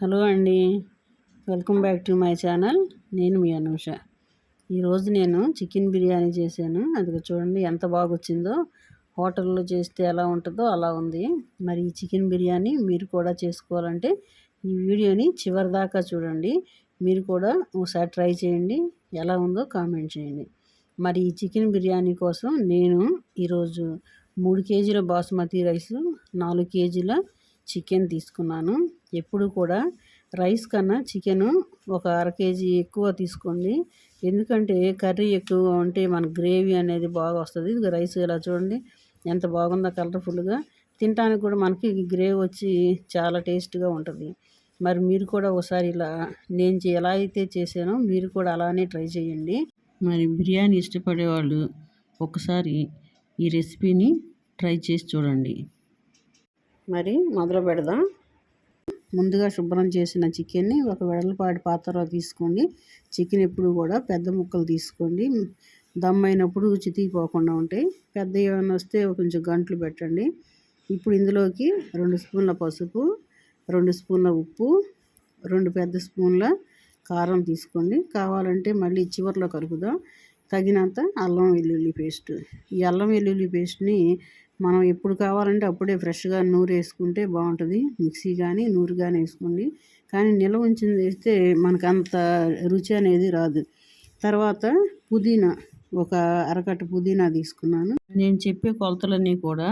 Hello అండి. Welcome back to my channel. నేను మీ అనూష. ఈరోజు నేను చికెన్ బిర్యానీ చేశాను. అది చూడండి ఎంత బాగా వచ్చిందో హోటల్లో చేస్తే ఎలా ఉంటుందో అలా ఉంది. మరి ఈ చికెన్ బిర్యానీ మీరు కూడా చేసుకోవాలంటే ఈ వీడియోని చివరి దాకా చూడండి. మీరు కూడా ఒకసారి ట్రై చేయండి. ఎలా ఉందో కామెంట్ చేయండి. మరి ఈ చికెన్ బిర్యానీ కోసం నేను ఈరోజు మూడు కేజీల బాస్మతి రైసు నాలుగు కేజీల చికెన్ తీసుకున్నాను. ఎప్పుడు కూడా రైస్ కన్నా చికెను ఒక అర కేజీ ఎక్కువ తీసుకోండి. ఎందుకంటే కర్రీ ఎక్కువ ఉంటే మన గ్రేవీ అనేది బాగా వస్తుంది. రైస్ ఇలా చూడండి. ఎంత బాగుందో కలర్ఫుల్గా. తినడానికి కూడా మనకి గ్రేవీ వచ్చి చాలా టేస్ట్గా ఉంటుంది. మరి మీరు కూడా ఒకసారి ఇలా నేను ఎలా అయితే చేశానో మీరు కూడా అలానే ట్రై చేయండి. మరి బిర్యానీ ఇష్టపడే వాళ్ళు ఒకసారి ఈ రెసిపీని ట్రై చేసి చూడండి. మరి మొదలు పెడదాం. ముందుగా శుభ్రం చేసిన చికెన్ని ఒక వెడల్పాటి పాత్రలో తీసుకోండి. చికెన్ ఎప్పుడు కూడా పెద్ద ముక్కలు తీసుకోండి. దమ్ అయినప్పుడు చితికిపోకుండా ఉంటాయి. పెద్ద ఏమైనా వస్తే కొంచెం గంటలు పెట్టండి. ఇప్పుడు ఇందులోకి రెండు స్పూన్ల పసుపు రెండు స్పూన్ల ఉప్పు రెండు పెద్ద స్పూన్ల కారం తీసుకోండి. కావాలంటే మళ్ళీ చివరిలో కలుపుదాం. తగినంత అల్లం వెల్లుల్లి పేస్ట్. ఈ అల్లం వెల్లుల్లి పేస్ట్ని మనం ఎప్పుడు కావాలంటే అప్పుడే ఫ్రెష్గా నూరు వేసుకుంటే బాగుంటుంది. మిక్సీ కానీ నూరు కానీ వేసుకోండి. కానీ నిల్వ ఉంచింది వేస్తే మనకు అంత రుచి అనేది రాదు. తర్వాత పుదీనా ఒక అరకట్ట పుదీనా తీసుకున్నాను. నేను చెప్పే కొలతలన్నీ కూడా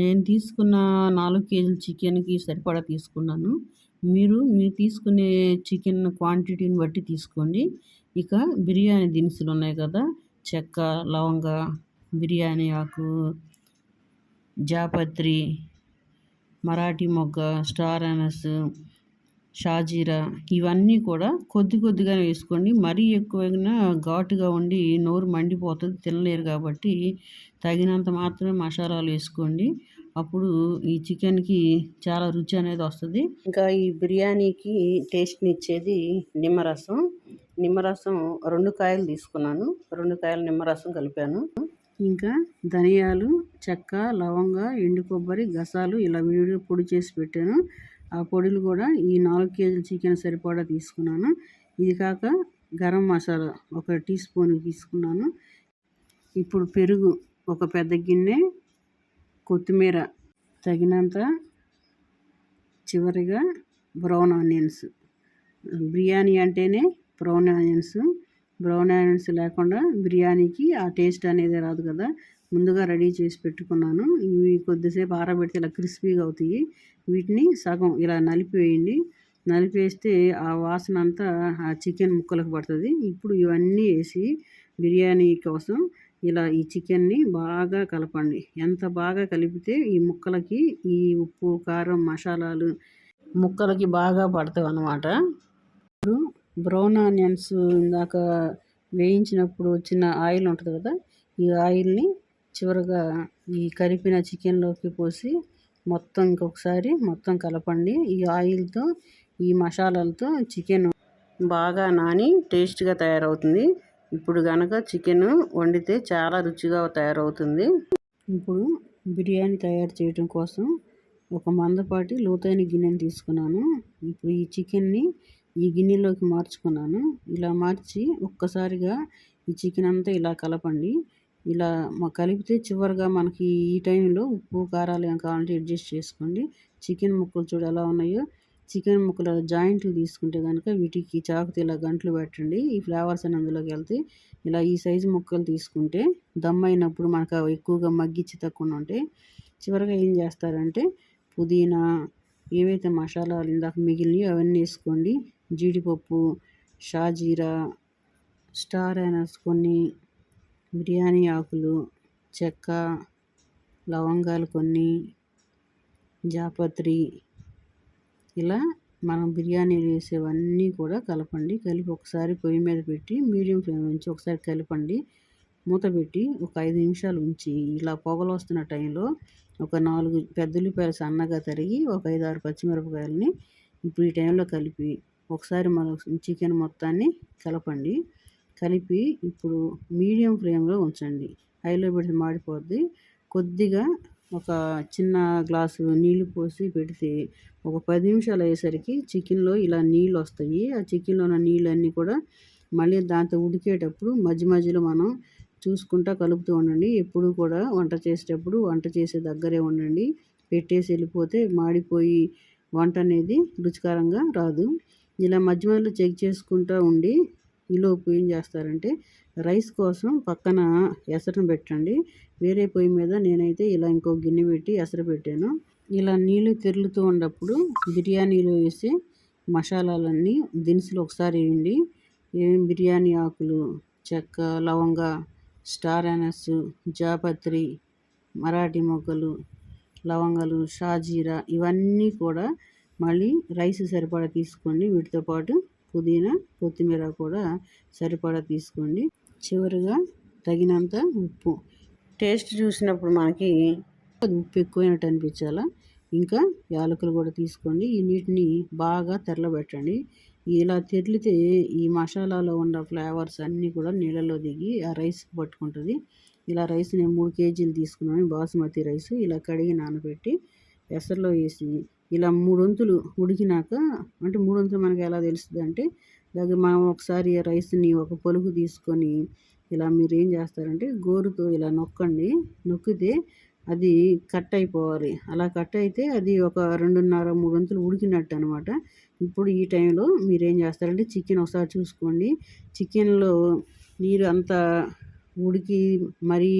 నేను తీసుకున్న నాలుగు కేజీల చికెన్కి సరిపడా తీసుకున్నాను. మీరు మీరు తీసుకునే చికెన్ క్వాంటిటీని బట్టి తీసుకోండి. ఇక బిర్యానీ దినుసులు ఉన్నాయి కదా చెక్క లవంగ బిర్యానీ ఆకు జాపత్రి మరాఠీ మొగ్గ స్టార్ అనస్ షాజీరా ఇవన్నీ కూడా కొద్ది కొద్దిగా వేసుకోండి. మరీ ఎక్కువైనా ఘాటుగా ఉండి నోరు మండిపోతుంది తినలేరు కాబట్టి తగినంత మాత్రమే మసాలాలు వేసుకోండి. అప్పుడు ఈ చికెన్కి చాలా రుచి అనేది వస్తుంది. ఇంకా ఈ బిర్యానీకి టేస్ట్ని ఇచ్చేది నిమ్మరసం. నిమ్మరసం రెండు కాయలు తీసుకున్నాను. రెండు కాయలు నిమ్మరసం కలిపాను. ఇంకా ధనియాలు చెక్క లవంగ ఎండు కొబ్బరి గసాలు ఇలా విడిగా పొడి చేసి పెట్టాను. ఆ పొడిలు కూడా ఈ నాలుగు కేజీల చికెన్ సరిపడా తీసుకున్నాను. ఇది కాక గరం మసాలా ఒక టీ స్పూన్ తీసుకున్నాను. ఇప్పుడు పెరుగు ఒక పెద్ద గిన్నె కొత్తిమీర తగినంత చివరిగా బ్రౌన్ ఆనియన్స్. బిర్యానీ అంటేనే బ్రౌన్ ఆనియన్స్. బ్రౌన్ ఆనియన్స్ లేకుండా బిర్యానీకి ఆ టేస్ట్ అనేది రాదు కదా. ముందుగా రెడీ చేసి పెట్టుకున్నాను. ఇవి కొద్దిసేపు ఆరబెడితే ఇలా క్రిస్పీగా అవుతాయి. వీటిని సగం ఇలా నలిపివేయండి. నలిపేస్తే ఆ వాసన అంతా ఆ చికెన్ ముక్కలకు పడుతుంది. ఇప్పుడు ఇవన్నీ వేసి బిర్యానీ కోసం ఇలా ఈ చికెన్ని బాగా కలపండి. ఎంత బాగా కలిపితే ఈ ముక్కలకి ఈ ఉప్పు కారం మసాలాలు ముక్కలకి బాగా పడతాయి అన్నమాట ఇప్పుడు బ్రౌన్ ఆనియన్స్ ఇందాక వేయించినప్పుడు వచ్చిన ఆయిల్ ఉంటుంది కదా ఈ ఆయిల్ని చివరగా ఈ కలిపిన చికెన్లోకి పోసి మొత్తం ఇంకొకసారి మొత్తం కలపండి. ఈ ఆయిల్తో ఈ మసాలాలతో చికెన్ బాగా నాని టేస్ట్గా తయారవుతుంది. ఇప్పుడు కనుక చికెన్ వండితే చాలా రుచిగా తయారవుతుంది. ఇప్పుడు బిర్యానీ తయారు చేయడం కోసం ఒక మందపాటి లోతైన గిన్నెని తీసుకున్నాను. ఇప్పుడు ఈ చికెన్ని ఈ గిన్నెలోకి మార్చుకున్నాను. ఇలా మార్చి ఒక్కసారిగా ఈ చికెన్ అంతా ఇలా కలపండి. ఇలా కలిపితే చివరిగా మనకి ఈ టైంలో ఉప్పు కారాలు ఏం కావాలంటే అడ్జస్ట్ చేసుకోండి. చికెన్ ముక్కలు చూడు ఎలా ఉన్నాయో. చికెన్ ముక్కలు జాయింట్లు తీసుకుంటే కనుక వీటికి చాకుతో ఇలా గంటలు పెట్టండి. ఈ ఫ్లేవర్స్ అని అందులోకి వెళ్తే ఇలా ఈ సైజు ముక్కలు తీసుకుంటే దమ్ అయినప్పుడు మనకు ఎక్కువగా మగ్గిచ్చి తక్కువ ఉంటాయి. చివరిగా ఏం చేస్తారంటే పుదీనా ఏవైతే మసాలాలు ఇందాక మిగిలినవి అవన్నీ వేసుకోండి. జీడిపప్పు షాజీరా స్టార్ అనస్ కొన్ని బిర్యానీ ఆకులు చెక్క లవంగాలు కొన్ని జాపత్రి. ఇలా మనం బిర్యానీలు వేసేవన్నీ కూడా కలపండి. కలిపి ఒకసారి పొయ్యి మీద పెట్టి మీడియం ఫ్లేమ్ నుంచి ఒకసారి కలపండి. మూత పెట్టి ఒక ఐదు నిమిషాలు ఉంచి ఇలా పొగలు వస్తున్న టైంలో ఒక నాలుగు పెద్ద ఉల్లిపాయలు సన్నగా తరిగి ఒక ఐదు ఆరు పచ్చిమిరపకాయలని ఇప్పుడు ఈ టైంలో కలిపి ఒకసారి మన చికెన్ మొత్తాన్ని కలపండి. కలిపి ఇప్పుడు మీడియం ఫ్లేమ్లో ఉంచండి. హైలో పెడితే మాడిపోద్ది. కొద్దిగా ఒక చిన్న గ్లాసు నీళ్ళు పోసి పెడితే ఒక పది నిమిషాలు అయ్యేసరికి చికెన్లో ఇలా నీళ్ళు వస్తాయి. ఆ చికెన్లో ఉన్న నీళ్ళన్నీ కూడా మళ్ళీ దాంతో ఉడికేటప్పుడు మధ్య మధ్యలో మనం చూసుకుంటా కలుపుతూ ఉండండి. ఎప్పుడు కూడా వంట చేసేటప్పుడు వంట చేసే దగ్గరే ఉండండి. పెట్టేసి వెళ్ళిపోతే మాడిపోయి వంట అనేది రుచికరంగా రాదు. ఇలా మధ్య మధ్యలో చెక్ చేసుకుంటూ ఉండి ఈలోపు ఏం చేస్తారంటే రైస్ కోసం పక్కన ఎసరును పెట్టండి. వేరే పొయ్యి మీద నేనైతే ఇలా ఇంకో గిన్నె పెట్టి ఎసరు పెట్టాను. ఇలా నీళ్ళు తెరులుతూ ఉన్నప్పుడు బిర్యానీలో వేసి మసాలాలన్నీ దినుసులు ఒకసారి వేయండి. ఏం బిర్యానీ ఆకులు చెక్క లవంగ స్టార్ అనస్ జాపత్రి మరాఠీ మొగ్గలు లవంగాలు షాజీరా ఇవన్నీ కూడా మళ్ళీ రైస్ సరిపడా తీసుకోండి. వీటితో పాటు పుదీనా కొత్తిమీర కూడా సరిపడా తీసుకోండి. చివరిగా తగినంత ఉప్పు. టేస్ట్ చూసినప్పుడు మనకి ఉప్పు ఎక్కువైనట్టు అనిపించాలా? ఇంకా యాలకులు కూడా తీసుకోండి. ఈ నీటిని బాగా తెరలబెట్టండి. ఇలా తెరిలితే ఈ మసాలాలో ఉన్న ఫ్లేవర్స్ అన్నీ కూడా నీళ్ళలో దిగి ఆ రైస్ పట్టుకుంటుంది. ఇలా రైస్ నేను మూడు కేజీలు తీసుకున్నాను. బాసుమతి రైస్ ఇలా కడిగి నానబెట్టి ఎసరులో వేసి ఇలా మూడొంతులు ఉడికినాక అంటే మూడొంతులు మనకి ఎలా తెలుస్తుంది అంటే అలాగే మనం ఒకసారి రైస్ని ఒక పొలుగు తీసుకొని ఇలా మీరు ఏం చేస్తారంటే గోరుతో ఇలా నొక్కండి. నొక్కితే అది కట్ అయిపోవాలి. అలా కట్ అయితే అది ఒక రెండున్నర మూడు వంతులు ఉడికినట్టు అనమాట ఇప్పుడు ఈ టైంలో మీరు ఏం చేస్తారంటే చికెన్ ఒకసారి చూసుకోండి. చికెన్లో నీరు అంతా ఉడికి మరీ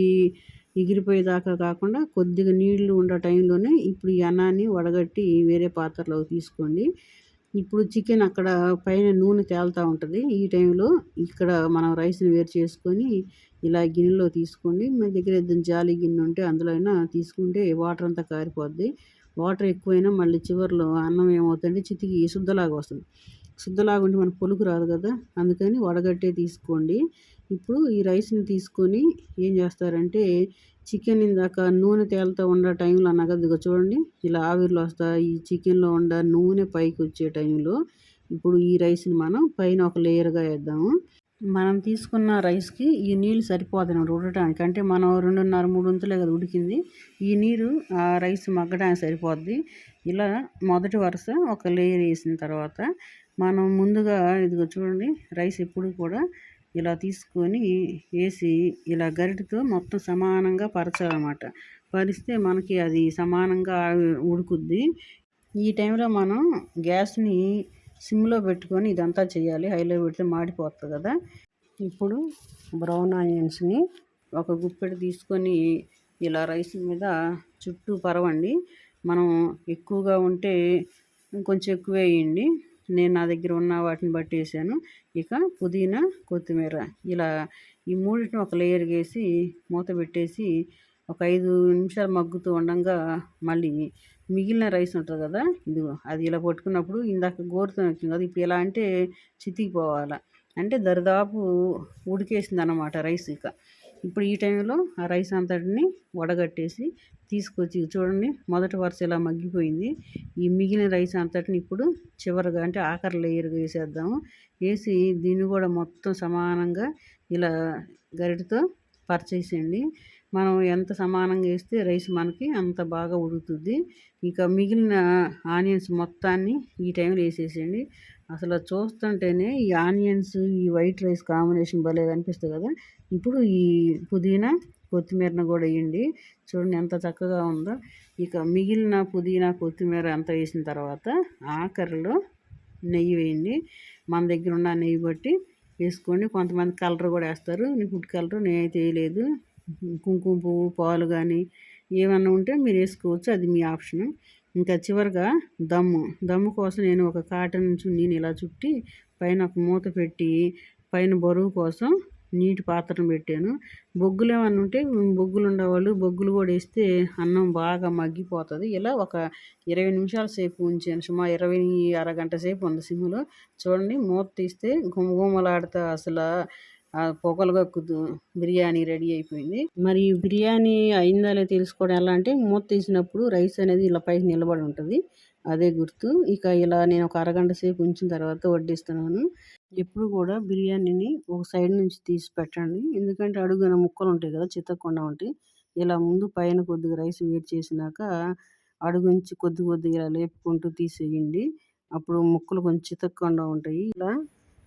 ఎగిరిపోయేదాకా కాకుండా కొద్దిగా నీళ్ళు ఉండే టైంలోనే ఇప్పుడు ఈ అన్నాన్ని వడగట్టి వేరే పాత్రలో తీసుకోండి. ఇప్పుడు చికెన్ అక్కడ పైన నూనె తేలుతూ ఉంటుంది. ఈ టైంలో ఇక్కడ మనం రైస్ని వేరు చేసుకొని ఇలా గిన్నెలో తీసుకోండి. మీ దగ్గర ఏదైనా జాలి గిన్నె ఉంటే అందులో అయినా తీసుకుంటే వాటర్ అంతా కారిపోద్ది. వాటర్ ఎక్కువైనా మళ్ళీ చివరిలో అన్నం ఏమవుతుందంటే చితికి శుద్ధలాగా వస్తుంది. శుద్ధలాగా ఉంటే మనకు పొలుకు రాదు కదా. అందుకని వడగట్టే తీసుకోండి. ఇప్పుడు ఈ రైస్ని తీసుకొని ఏం చేస్తారంటే చికెన్ ఇందాక నూనె తేలుతూ ఉండే టైంలో అన్నగదిగా చూడండి ఇలా ఆవిరిలో వస్తాయి ఈ చికెన్లో ఉండ నూనె పైకి వచ్చే టైంలో ఇప్పుడు ఈ రైస్ని మనం పైన ఒక లేయర్గా వేద్దాము. మనం తీసుకున్న రైస్కి ఈ నీళ్ళు సరిపోతుంది ఉడటానికి అంటే మనం రెండున్నర మూడు వంతులే కదా ఉడికింది. ఈ నీరు ఆ రైస్ మగ్గడానికి సరిపోద్ది. ఇలా మొదటి వరుస ఒక లేయర్ వేసిన తర్వాత మనం ముందుగా ఇదిగో చూడండి రైస్ ఎప్పుడు కూడా ఇలా తీసుకొని వేసి ఇలా గరిటతో మొత్తం సమానంగా పరచాలన్నమాట. పరిస్తే మనకి అది సమానంగా ఉడుకుద్ది. ఈ టైంలో మనం గ్యాస్ని సిమ్లో పెట్టుకొని ఇదంతా చేయాలి. హైలో పెడితే మాడిపోతుంది కదా. ఇప్పుడు బ్రౌన్ ఆనియన్స్ని ఒక గుప్పెడు తీసుకొని ఇలా రైస్ మీద చుట్టూ పరవండి. మనం ఎక్కువగా ఉంటే ఇంకొంచెం ఎక్కువ వేయండి. నేను నా దగ్గర ఉన్న వాటిని బట్టి వేసాను. ఇక పుదీనా కొత్తిమీర ఇలా ఈ మూడింటిని ఒక లేయర్ వేసి మూత పెట్టేసి ఒక ఐదు నిమిషాలు మగ్గుతూ ఉండగా మళ్ళీ మిగిలిన రైస్ ఉంటుంది కదా ఇదిగో అది ఇలా పట్టుకున్నప్పుడు ఇందాక గోరుతో వచ్చింది కదా ఇప్పుడు ఎలా అంటే చితికిపోవాలి. అంటే దరిదాపు ఉడికేసింది అనమాట రైస్ ఇక. ఇప్పుడు ఈ టైంలో ఆ రైస్ అంతటిని వడగట్టేసి తీసుకొచ్చి చూడండి మొదటి వరుస ఇలా మగ్గిపోయింది. ఈ మిగిలిన రైస్ అంతటిని ఇప్పుడు చివరిగా అంటే ఆఖరి లేయర్గా వేసేద్దాము. వేసి దీన్ని కూడా మొత్తం సమానంగా ఇలా గరిటతో పరిచేసేయండి. మనం ఎంత సమానంగా వేస్తే రైస్ మనకి అంత బాగా ఉడుకుతుంది. ఇంకా మిగిలిన ఆనియన్స్ మొత్తాన్ని ఈ టైంలో వేసేసేయండి. అసలు చూస్తుంటేనే ఈ ఆనియన్స్ ఈ వైట్ రైస్ కాంబినేషన్ భలే కనిపిస్తుంది కదా. ఇప్పుడు ఈ పుదీనా కొత్తిమీరను కూడా వేయండి. చూడండి ఎంత చక్కగా ఉందో. ఇక మిగిలిన పుదీనా కొత్తిమీర అంతా వేసిన తర్వాత ఆఖరిలో నెయ్యి వేయండి. మన దగ్గర ఉన్న నెయ్యి బట్టి వేసుకోండి. కొంతమంది కలర్ కూడా వేస్తారు. ఫుడ్ కలర్ నేనైతే వేయలేదు. కుంకుమ పువ్వు పాలు కానీ ఏమన్నా ఉంటే మీరు వేసుకోవచ్చు. అది మీ ఆప్షన్. ఇంకా చివరిగా దమ్ము. దమ్ము కోసం నేను ఒక కాటన్ చున్నీని ఇలా చుట్టి పైన ఒక మూత పెట్టి పైన బరువు కోసం నీటి పాత్రను పెట్టాను. బొగ్గులు ఏమన్నా ఉంటే బొగ్గులు ఉండేవాళ్ళు బొగ్గులు కూడా వేస్తే అన్నం బాగా మగ్గిపోతుంది. ఇలా ఒక ఇరవై నిమిషాల సేపు ఉంచాను. సుమారు ఇరవై అరగంట సేపు ఉంది సిమ్లో చూడండి మూత తీస్తే గుమగుమలాడుతా అసలు ఆ పొగలుగా బిర్యానీ రెడీ అయిపోయింది. మరి బిర్యానీ అయిందా లేదో తెలుసుకోవడం ఎలా అంటే మూత తీసినప్పుడు రైస్ అనేది ఇలా పైకి నిలబడి ఉంటుంది. అదే గుర్తు. ఇక ఇలా నేను ఒక అరగంట సేపు ఉంచిన తర్వాత వడ్డిస్తున్నాను. ఎప్పుడు కూడా బిర్యానీని ఒక సైడ్ నుంచి తీసి పెట్టండి. ఎందుకంటే అడుగున ముక్కలు ఉంటాయి కదా చితక్కుండా ఉంటాయి. ఇలా ముందు పైన కొద్దిగా రైస్ వేడి చేసినాక అడుగు నుంచి కొద్ది కొద్దిగా ఇలా లేపుకుంటూ తీసేయండి. అప్పుడు ముక్కలు కొంచెం చితక్కుండా ఉంటాయి. ఇలా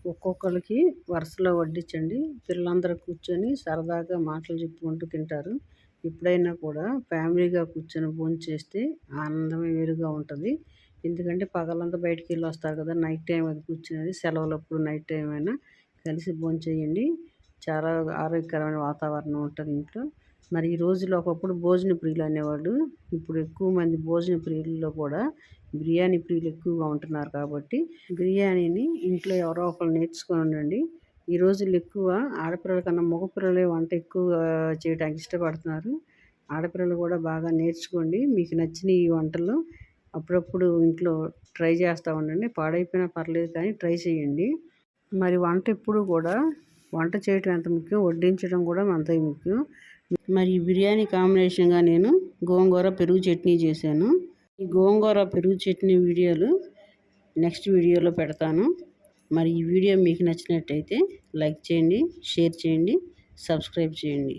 ఒక్కొక్కరికి వరుసలో వడ్డించండి. పిల్లలందరూ కూర్చొని సరదాగా మాటలు చెప్పుకుంటూ తింటారు. ఎప్పుడైనా కూడా ఫ్యామిలీగా కూర్చొని భోంచేస్తే ఆనందమే వేరుగా ఉంటుంది. ఎందుకంటే పగలంతా బయటికి వెళ్ళి వస్తారు కదా నైట్ టైం అది కూర్చునేది. సెలవులప్పుడు నైట్ టైం అయినా కలిసి భోంచేయండి చాలా ఆరోగ్యకరమైన వాతావరణం ఉంటుంది ఇంట్లో. మరి ఈ రోజుల్లో ఒకప్పుడు భోజన ప్రియులు అనేవాళ్ళు ఇప్పుడు ఎక్కువ మంది భోజన ప్రియుల్లో కూడా బిర్యానీ ప్రియులు ఎక్కువగా ఉంటున్నారు కాబట్టి బిర్యానీని ఇంట్లో ఎవరో ఒకరు నేర్చుకొని ఉండండి ఈ రోజుల్లో ఎక్కువ ఆడపిల్లల కన్నా మగపిల్లలే వంట ఎక్కువ చేయడానికి ఇష్టపడుతున్నారు. ఆడపిల్లలు కూడా బాగా నేర్చుకోండి మీకు నచ్చిన ఈ వంటలు అప్పుడప్పుడు ఇంట్లో ట్రై చేస్తూ ఉండండి. పాడైపోయినా పర్లేదు కానీ ట్రై చేయండి. మరి వంట ఎప్పుడు కూడా వంట చేయటం ఎంత ముఖ్యం వడ్డించడం కూడా అంతే ముఖ్యం. మరి బిర్యానీ కాంబినేషన్గా నేను గోంగూర పెరుగు చట్నీ చేశాను. ఈ గోంగూర పెరుగు చట్నీ వీడియోలు నెక్స్ట్ వీడియోలో పెడతాను. మరి ఈ వీడియో మీకు నచ్చినట్టయితే లైక్ చేయండి షేర్ చేయండి సబ్స్క్రైబ్ చేయండి.